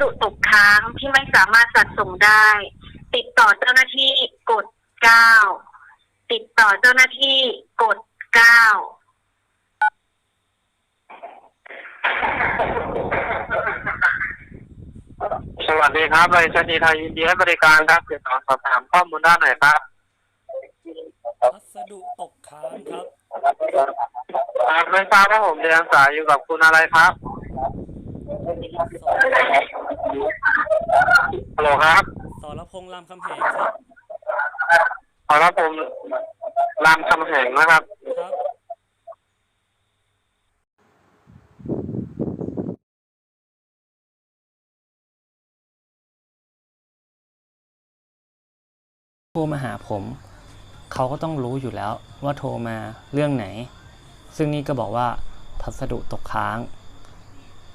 ดุตกค้างที่ไม่สามารถจัดส่งได้ ติดต่อเจ้าหน้าที่กดเก้าติดต่อเจ้าหน้าที่กดเก้าสวัสดีครับบริษัทนีไทยยินดีให้บริการครับติดต่อสอบถามข้อมูลด้านไหนครับพัสดุตกค้างครับครับไม่ทราบว่าผมเรียนสายอยู่กับคุณอะไรครับ ฮัลโหลครับสรพงษ์รามคำแหงครับขอรับผมรามคำแหงนะครับ ครับ โทรมาหาผม เขาก็ต้องรู้อยู่แล้วว่าโทรมาเรื่องไหน ซึ่งนี่ก็บอกว่าพัสดุตกค้าง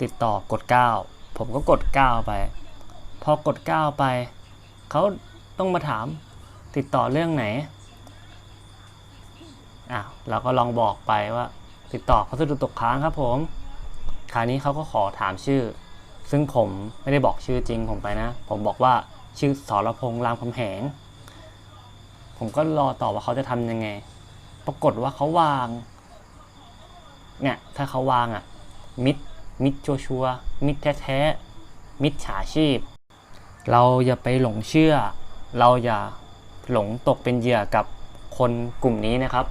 ติดต่อกด 9 ผมก็กด 9 ไป พอกด 9 ไปเขาต้องมาถามติดต่อเรื่องไหนอะเราก็ลองบอกไปว่า ติดต่อพัสดุตกค้างครับผม คราวนี้เขาก็ขอถามชื่อ ซึ่งผมไม่ได้บอกชื่อจริงผมไปนะ ผมบอกว่าชื่อสรพงษ์รามคำแหง ผมก็รอตอบว่าเขาจะทำยังไง ปรากฏว่าเขาวางเนี่ยถ้าเขาวางอะมิด มิดชัวชัวมิดแท้ๆมิดฉาชีพ เราอย่าไปหลงเชื่อ เราอย่าหลงตกเป็นเหยื่อกับคนกลุ่มนี้นะครับ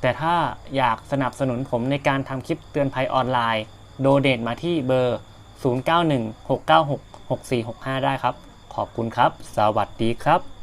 แต่ถ้าอยากสนับสนุนผมในการทำคลิปเตือนภัยออนไลน์ โดเดตมาที่เบอร์ 0916966465 ได้ครับ ขอบคุณครับ สวัสดีครับ